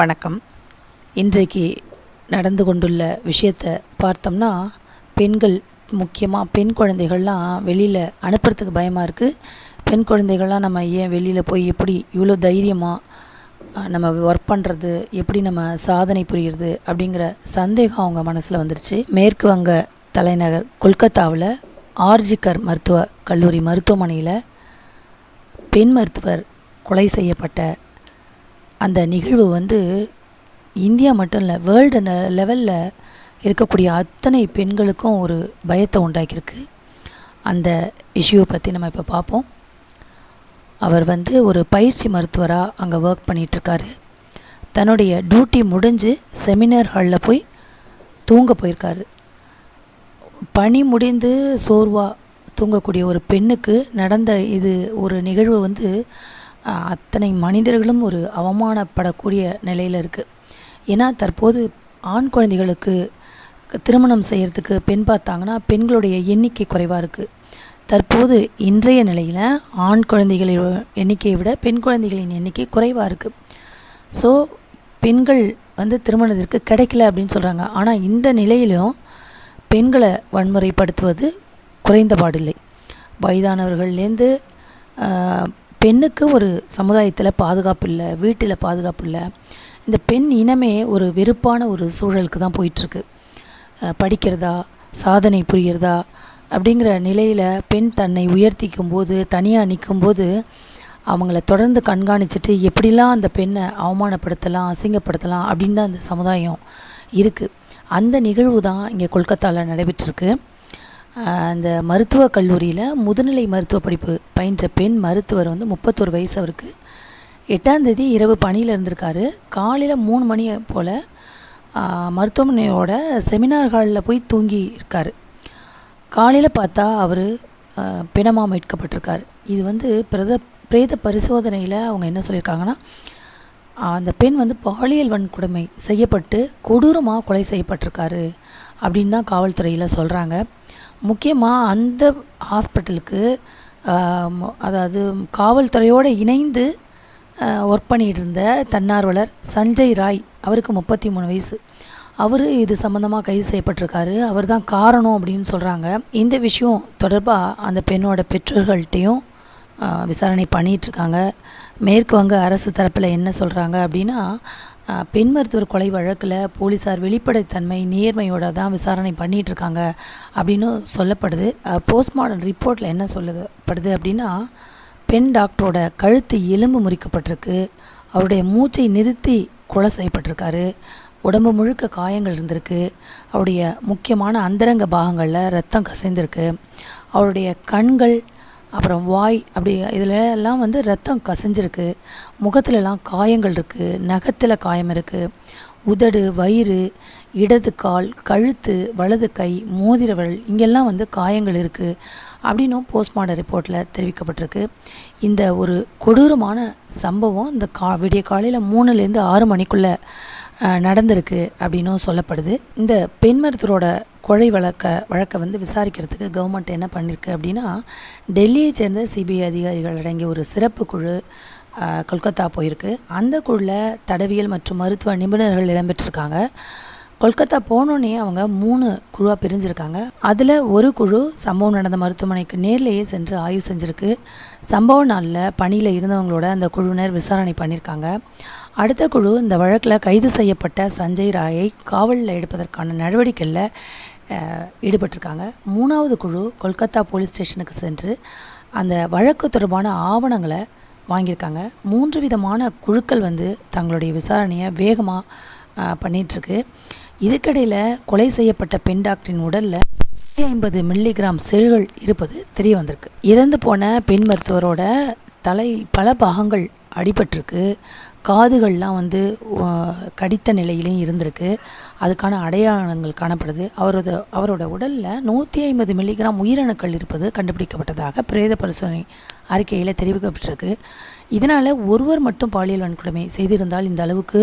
வணக்கம். இன்றைக்கு நடந்து கொண்டுள்ள விஷயத்தை பார்த்தோம்னா பெண்கள் முக்கியமாக பெண் குழந்தைகள்லாம் வெளியில் அனுப்புறதுக்கு பயமாக இருக்குது பெண் குழந்தைகள்லாம் நம்ம ஏன் வெளியில் போய் எப்படி இவ்வளோ தைரியமாக நம்ம ஒர்க் பண்ணுறது எப்படி நம்ம சாதனை புரியுறது அப்படிங்கிற சந்தேகம் அவங்க மனசில் வந்துருச்சு. மேற்கு வங்க தலைநகர் கொல்கத்தாவில் ஆர்ஜிகர் மருத்துவ கல்லூரி மருத்துவமனையில் பெண் மருத்துவர் கொலை செய்யப்பட்ட அந்த நிகழ்வு வந்து இந்தியா மட்டும் இல்லை வேர்ல்டு லெவலில் இருக்கக்கூடிய அத்தனை பெண்களுக்கும் ஒரு பயத்தை உண்டாக்கியிருக்கு. அந்த இஷ்யூவை பற்றி நம்ம இப்போ பார்ப்போம் அவர் வந்து ஒரு பயிற்சி மருத்துவராக அங்கே ஒர்க் பண்ணிகிட்ருக்காரு தன்னுடைய டியூட்டி முடிஞ்சு செமினார் ஹாலில் போய் தூங்க போயிருக்காரு. பணி முடிந்து சோர்வாக தூங்கக்கூடிய ஒரு பெண்ணுக்கு நடந்த இது ஒரு நிகழ்வு வந்து அத்தனை மனிதர்களும் ஒரு அவமானப்படக்கூடிய நிலையில் இருக்குது ஏன்னா தற்போது ஆண் குழந்தைகளுக்கு திருமணம் செய்கிறதுக்கு பெண் பார்த்தாங்கன்னா பெண்களுடைய எண்ணிக்கை குறைவாக இருக்குது தற்போது இன்றைய நிலையில் ஆண் குழந்தைகளின் எண்ணிக்கையை விட பெண் குழந்தைகளின் எண்ணிக்கை குறைவாக இருக்குது ஸோ பெண்கள் வந்து திருமணத்திற்கு கிடைக்கல அப்படின்னு சொல்கிறாங்க ஆனால் இந்த நிலையிலும் பெண்களை வன்முறைப்படுத்துவது குறைந்தபாடில்லை வயதானவர்கள்லேருந்து பெண்ணுக்கு ஒரு சமுதாயத்தில் பாதுகாப்பு இல்லை வீட்டில் பாதுகாப்பு இல்லை. இந்த பெண் இனமே ஒரு வெறுப்பான ஒரு சூழலுக்கு தான் போயிட்டுருக்கு. படிக்கிறதா சாதனை புரிகிறதா அப்படிங்கிற நிலையில் பெண் தன்னை உயர்த்திக்கும் போது தனியாக நிற்கும்போது அவங்கள தொடர்ந்து கண்காணிச்சிட்டு எப்படிலாம் அந்த பெண்ணை அவமானப்படுத்தலாம் அசிங்கப்படுத்தலாம் அப்படின்னு தான் அந்த சமுதாயம் இருக்குது அந்த நிகழ்வு தான் இங்கே கொல்கத்தாவில் நடைபெற்றிருக்கு. அந்த மருத்துவக் கல்லூரியில் முதுநிலை மருத்துவ படிப்பு பயின்ற பெண் மருத்துவர் வந்து முப்பத்தொரு வயசு அவருக்கு. எட்டாந்தேதி இரவு பணியில் இருந்திருக்காரு. காலையில் மூணு மணி போல் மருத்துவமனையோட செமினார் ஹாலில் போய் தூங்கி இருக்கார். காலையில் பார்த்தா அவர் பிணமாக மீட்கப்பட்டிருக்கார். இது வந்து பிரத பிரேத பரிசோதனையில் அவங்க என்ன சொல்லியிருக்காங்கன்னா அந்த பெண் வந்து பாலியல் வன்கொடுமை செய்யப்பட்டு கொடூரமாக கொலை செய்யப்பட்டிருக்காரு அப்படின்னு தான் காவல்துறையில் சொல்கிறாங்க முக்கியமாக அந்த ஹாஸ்பிட்டலுக்கு அதாவது காவல்துறையோடு இணைந்து ஒர்க் பண்ணிகிட்டு இருந்த தன்னார்வலர் சஞ்சய் ராய் அவருக்கு முப்பத்தி மூணு வயசு. அவர் இது சம்மந்தமாக கைது செய்யப்பட்டிருக்காரு. அவர் தான் காரணம் அப்படின்னு சொல்கிறாங்க இந்த விஷயம் தொடர்பாக அந்த பெண்ணோட பெற்றோர்கள்ட்டையும் விசாரணை பண்ணிகிட்ருக்காங்க மேற்கு வங்க அரசு தரப்பில் என்ன சொல்கிறாங்க அப்படின்னா பெண் மருத்துவர் கொலை வழக்கில் போலீஸார் வெளிப்படைத்தன்மை நேர்மையோட தான் விசாரணை பண்ணிகிட்டு இருக்காங்க அப்படின்னு சொல்லப்படுது. போஸ்ட்மார்டம் ரிப்போர்ட்டில் என்ன சொல்லப்படுது அப்படின்னா பெண் டாக்டரோட கழுத்து எலும்பு முறிக்கப்பட்டிருக்கு. அவருடைய மூச்சை நிறுத்தி கொலை செய்யப்பட்டிருக்காரு. உடம்பு முழுக்க காயங்கள் இருந்திருக்கு. அவருடைய முக்கியமான அந்தரங்க பாகங்களில் ரத்தம் கசைந்திருக்கு. அவருடைய கண்கள் அப்புறம் வாய் அப்படி இதில் எல்லாம் வந்து ரத்தம் கசிஞ்சிருக்கு. முகத்துலலாம் காயங்கள் இருக்குது நகத்தில் காயம் இருக்குது உதடு வயிறு இடது கால் கழுத்து வலது கை மோதிரவள் இங்கெல்லாம் வந்து காயங்கள் இருக்குது அப்படின்னும் போஸ்ட்மார்டம் ரிப்போர்ட்டில் தெரிவிக்கப்பட்டிருக்கு. இந்த ஒரு கொடூரமான சம்பவம் இந்த கா விடிய காலையில் மூணுலேருந்து ஆறு மணிக்குள்ளே நடந்திருக்கு அப்படின்னும் சொல்லப்படுது. இந்த பெண் மருத்துவரோட கொலை வழக்க வழக்கை வந்து விசாரிக்கிறதுக்கு கவர்மெண்ட் என்ன பண்ணியிருக்கு அப்படின்னா டெல்லியை சேர்ந்த சிபிஐ அதிகாரிகள் அடங்கிய ஒரு சிறப்பு குழு கொல்கத்தா போயிருக்கு. அந்த குழுவில் தடவியல் மற்றும் மருத்துவ நிபுணர்கள் இடம்பெற்றிருக்காங்க. கொல்கத்தா போனோடனே அவங்க மூணு குழுவாக பிரிஞ்சிருக்காங்க. அதில் ஒரு குழு சம்பவம் நடந்த மருத்துவமனைக்கு நேர்லேயே சென்று ஆய்வு செஞ்சுருக்கு. சம்பவ நாளில் பணியில் இருந்தவங்களோட அந்த குழுவினர் விசாரணை பண்ணியிருக்காங்க அடுத்த குழு இந்த வழக்கில் கைது செய்யப்பட்ட சஞ்சய் ராயை காவலில் எடுப்பதற்கான நடவடிக்கையில் ஈடுபட்டிருக்காங்க. மூணாவது குழு கொல்கத்தா போலீஸ் ஸ்டேஷனுக்கு சென்று அந்த வழக்கு தொடர்பான ஆவணங்களை வாங்கியிருக்காங்க. மூன்று விதமான குழுக்கள் வந்து தங்களுடைய விசாரணையை வேகமாக பண்ணிகிட்ருக்கு இதுக்கடையில் கொலை செய்யப்பட்ட பெண் டாக்டரின் உடலில் ஐம்பது மில்லிகிராம் செல்கள் இருப்பது தெரிய வந்திருக்கு. இறந்து போன பெண் மருத்துவரோட தலை பல பாகங்கள் அடிபட்டிருக்கு. காதுகள்லாம் வந்து கடித்த நிலையிலையும் இருந்திருக்கு. அதுக்கான அடையாளங்கள் காணப்படுது. அவரோட அவரோட உடலில் நூற்றி ஐம்பது மில்லிகிராம் உயிரணுக்கள் இருப்பது கண்டுபிடிக்கப்பட்டதாக பிரேத பரிசோதனை அறிக்கையில் தெரிவிக்கப்பட்டிருக்கு. இதனால் ஒருவர் மட்டும் பாலியல் வன்கொடுமை செய்திருந்தால் இந்த அளவுக்கு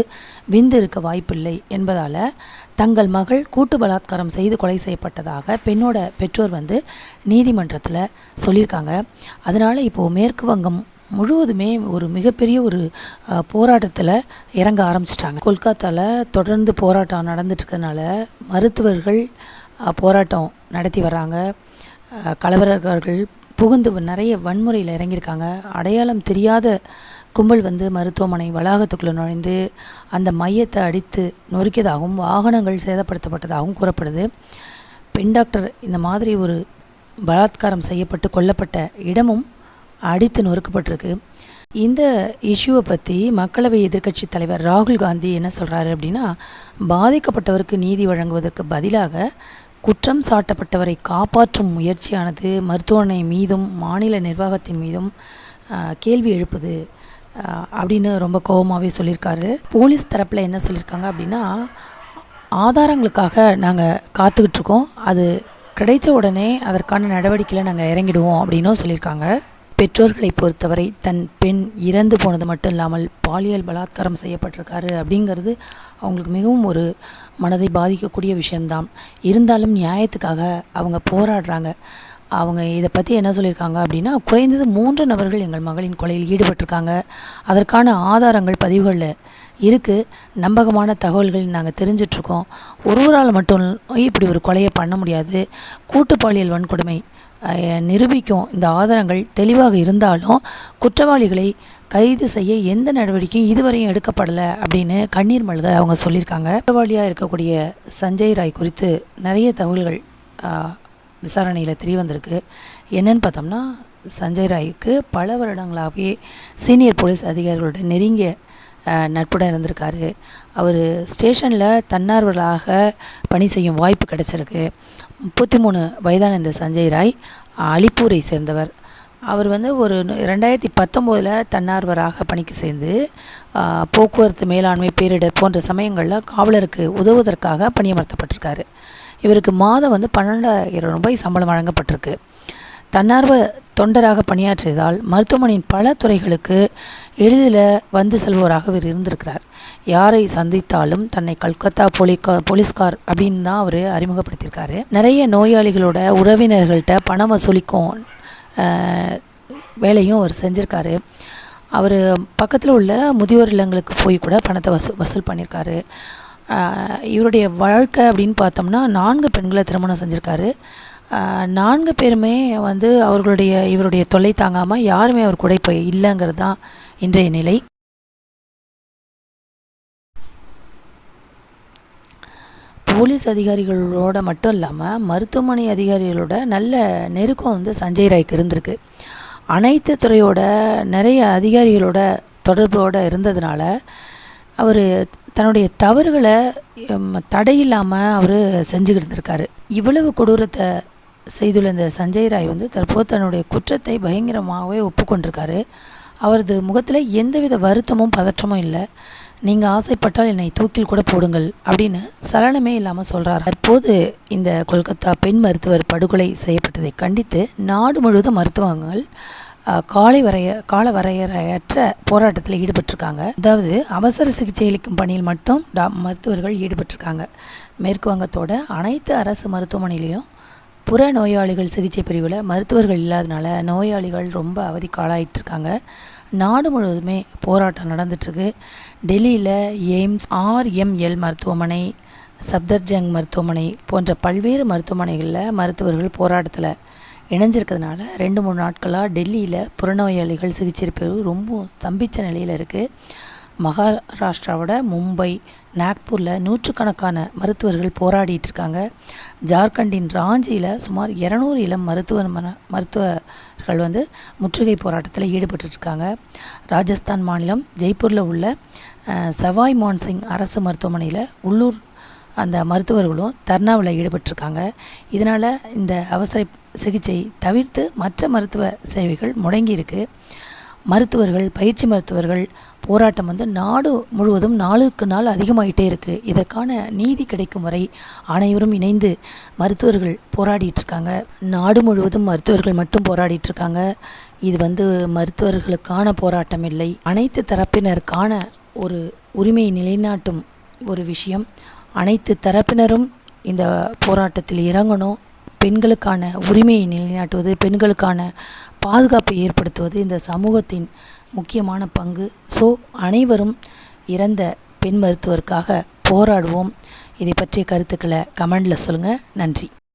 விந்து இருக்க வாய்ப்பில்லை என்பதால் தங்கள் மகள் கூட்டு பலாத்காரம் செய்து கொலை செய்யப்பட்டதாக பெண்ணோட பெற்றோர் வந்து நீதிமன்றத்தில் சொல்லியிருக்காங்க. அதனால் இப்போது மேற்கு வங்கம் முழுவதுமே ஒரு மிகப்பெரிய ஒரு போராட்டத்தில் இறங்க ஆரம்பிச்சிட்டாங்க. கொல்கத்தாவில் தொடர்ந்து போராட்டம் நடந்துட்டுருக்கனால மருத்துவர்கள் போராட்டம் நடத்தி வர்றாங்க. கலவரர்கள் புகுந்து நிறைய வன்முறையில் இறங்கியிருக்காங்க. அடையாளம் தெரியாத கும்பல் வந்து மருத்துவமனை வளாகத்துக்குள்ளே நுழைந்து அந்த மையத்தை அடித்து நொறுக்கியதாகவும் வாகனங்கள் சேதப்படுத்தப்பட்டதாகவும் கூறப்படுது. பெண் டாக்டர் இந்த மாதிரி ஒரு பலாத்காரம் செய்யப்பட்டு கொல்லப்பட்ட இடமும் அடித்து நொறுக்கப்பட்டிருக்கு. இந்த இஷ்யூவை பற்றி மக்களவை எதிர்க்கட்சி தலைவர் ராகுல் காந்தி என்ன சொல்கிறாரு அப்படின்னா பாதிக்கப்பட்டவருக்கு நீதி வழங்குவதற்கு பதிலாக குற்றம் சாட்டப்பட்டவரை காப்பாற்றும் முயற்சியானது மருத்துவமனை மீதும் மாநில நிர்வாகத்தின் மீதும் கேள்வி எழுப்புது. அப்படின்னு ரொம்ப கோபமாகவே சொல்லியிருக்காரு. போலீஸ் தரப்பில் என்ன சொல்லியிருக்காங்க அப்படின்னா ஆதாரங்களுக்காக நாங்கள் காத்துக்கிட்டு இருக்கோம். அது கிடைச்ச உடனே அதற்கான நடவடிக்கையில் நாங்கள் இறங்கிடுவோம் அப்படின்னும் சொல்லியிருக்காங்க. பெற்றோர்களை பொறுத்தவரை தன் பெண் இறந்து போனது மட்டும் இல்லாமல் பாலியல் பலாத்காரம் செய்யப்பட்டிருக்காரு அப்படிங்கிறது அவங்களுக்கு மிகவும் ஒரு மனதை பாதிக்கக்கூடிய விஷயம்தான். இருந்தாலும் நியாயத்துக்காக அவங்க போராடுறாங்க. அவங்க இதை பற்றி என்ன சொல்லியிருக்காங்க அப்படின்னா குறைந்தது மூன்று நபர்கள் எங்கள் மகளின் கொலையில் ஈடுபட்டிருக்காங்க. அதற்கான ஆதாரங்கள் பதிவுகளில் இருக்குது நம்பகமான தகவல்கள் நாங்கள் தெரிஞ்சிட்ருக்கோம். ஒருவரால் மட்டும் இப்படி ஒரு கொலையை பண்ண முடியாது. கூட்டு பாலியல் வன்கொடுமை நிரூபிக்கும் இந்த ஆதாரங்கள் தெளிவாக இருந்தாலும் குற்றவாளிகளை கைது செய்ய எந்த நடவடிக்கையும் இதுவரையும் எடுக்கப்படலை அப்படின்னு கண்ணீர் மல்க அவங்க சொல்லியிருக்காங்க. குற்றவாளியாக இருக்கக்கூடிய சஞ்சய் ராய் குறித்து நிறைய தகவல்கள் விசாரணையில் தெரிய வந்திருக்கு என்னன்னு பார்த்தோம்னா சஞ்சய் ராய்க்கு பல வருடங்களாகவே சீனியர் போலீஸ் அதிகாரிகளோட நெருங்கிய நட்புடன் இருந்திருக்காரு. அவர் ஸ்டேஷனில் தன்னார்வலாக பணி செய்யும் வாய்ப்பு கிடைச்சிருக்கு. முப்பத்தி மூணு வயதான இந்த சஞ்சய் ராய் அலிப்பூரை சேர்ந்தவர். அவர் வந்து ஒரு ரெண்டாயிரத்தி பத்தொம்போதில் தன்னார்வராக பணிக்கு சேர்ந்து போக்குவரத்து மேலாண்மை பேரிடர் போன்ற சமயங்களில் காவலருக்கு உதவுவதற்காக பணியமர்த்தப்பட்டிருக்காரு. இவருக்கு மாதம் வந்து பன்னெண்டாயிரம் ரூபாய் சம்பளம் வழங்கப்பட்டிருக்கு. தன்னார்வ தொண்டராக பணியாற்றியதால் மருத்துவமனையின் பல துறைகளுக்கு எளிதில் வந்து செல்பவராக இவர் இருந்திருக்கிறார். யாரை சந்தித்தாலும் தன்னை கல்கத்தா போலீக்கா போலீஸ்கார் அப்படின்னு தான் அவர் அறிமுகப்படுத்தியிருக்காரு. நிறைய நோயாளிகளோட உறவினர்கள்ட்ட பணம் வசூலிக்கும் வேலையும் அவர் செஞ்சுருக்காரு. அவர் பக்கத்தில் உள்ள முதியோர் இல்லங்களுக்கு போய் கூட பணத்தை வசூ வசூல் பண்ணியிருக்காரு. இவருடைய வாழ்க்கை அப்படின்னு பார்த்தோம்னா நான்கு பெண்களை திருமணம் செஞ்சுருக்காரு. நான்கு பேருமே வந்து அவர்களுடைய இவருடைய தொல்லை தாங்காமல் யாருமே அவர் கூட இப்போ இல்லைங்கிறது தான் இன்றைய நிலை. போலீஸ் அதிகாரிகளோட மட்டும் இல்லாமல் மருத்துவமனை அதிகாரிகளோட நல்ல நெருக்கம் வந்து சஞ்சய் ராய்க்கு இருந்திருக்கு. அனைத்து துறையோட நிறைய அதிகாரிகளோட தொடர்போடு இருந்ததுனால அவர் தன்னுடைய தவறுகளை தடையில்லாமல் அவர் செஞ்சுக்கிட்டு இருந்திருக்காரு. இவ்வளவு கொடூரத்தை செய்துள்ள இந்த சஞ்சய் ராய் வந்து தற்போது தன்னுடைய குற்றத்தை பயங்கரமாகவே ஒப்புக்கொண்டிருக்காரு. அவரது முகத்தில் எந்தவித வருத்தமும் பதற்றமும் இல்லை. நீங்கள் ஆசைப்பட்டால் என்னை தூக்கில் கூட போடுங்கள் அப்படின்னு சலனமே இல்லாமல் சொல்கிறார் தற்போது இந்த கொல்கத்தா பெண் மருத்துவர் படுகொலை செய்யப்பட்டதை கண்டித்து நாடு முழுவதும் மருத்துவங்கள் காலை வரைய கால வரையறையற்ற போராட்டத்தில் ஈடுபட்டிருக்காங்க. அதாவது அவசர சிகிச்சை அளிக்கும் பணியில் மட்டும் டா மருத்துவர்கள் ஈடுபட்டிருக்காங்க. மேற்கு வங்கத்தோட அனைத்து அரசு மருத்துவமனையிலையும் புற நோயாளிகள் சிகிச்சை பிரிவில் மருத்துவர்கள் இல்லாதனால நோயாளிகள் ரொம்ப அவதி காலாயிட்டிருக்காங்க. இருக்காங்க நாடு முழுவதுமே போராட்டம் நடந்துட்டுருக்கு. டெல்லியில் எய்ம்ஸ் ஆர்எம்எல் மருத்துவமனை சப்தர்ஜங் மருத்துவமனை போன்ற பல்வேறு மருத்துவமனைகளில் மருத்துவர்கள் போராட்டத்தில் இணைஞ்சிருக்கிறதுனால ரெண்டு மூணு நாட்களாக டெல்லியில் புறநோயாளிகள் சிகிச்சை பிரிவு ரொம்ப ஸ்தம்பித்த நிலையில் இருக்குது மகாராஷ்டிராவோட மும்பை நாக்பூரில் நூற்றுக்கணக்கான மருத்துவர்கள் போராடிட்டு இருக்காங்க ஜார்க்கண்டின் ராஞ்சியில் சுமார் இரநூறு இளம் மருத்துவ மன- மருத்துவர்கள் வந்து முற்றுகை போராட்டத்தில் ஈடுபட்டுருக்காங்க. ராஜஸ்தான் மாநிலம் ஜெய்ப்பூரில் உள்ள சவாய் மான்சிங் அரசு மருத்துவமனையில் உள்ளூர் அந்த மருத்துவர்களும் தர்ணாவில் ஈடுபட்டிருக்காங்க. இதனால் இந்த அவசர சிகிச்சை தவிர்த்து மற்ற மருத்துவ சேவைகள் முடங்கியிருக்கு. மருத்துவர்கள் பயிற்சி மருத்துவர்கள் போராட்டம் வந்து நாடு முழுவதும் நாளுக்கு நாள் அதிகமாகிட்டே இருக்குது இதற்கான நீதி கிடைக்கும் வரை அனைவரும் இணைந்து மருத்துவர்கள் போராடிட்டு இருக்காங்க. நாடு முழுவதும் மருத்துவர்கள் மட்டும் போராடிட்டு இருக்காங்க. இது வந்து மருத்துவர்களுக்கான போராட்டம் இல்லை. அனைத்து தரப்பினருக்கான ஒரு உரிமையை நிலைநாட்டும் ஒரு விஷயம். அனைத்து தரப்பினரும் இந்த போராட்டத்தில் இறங்கணும். பெண்களுக்கான உரிமையை நிலைநாட்டுவது பெண்களுக்கான பாதுகாப்பை ஏற்படுத்துவது இந்த சமூகத்தின் முக்கியமான பங்கு. ஸோ அனைவரும் இறந்த பெண் மருத்துவருக்காக போராடுவோம். இதை பற்றிய கருத்துக்களை கமெண்டில் சொல்லுங்கள் நன்றி.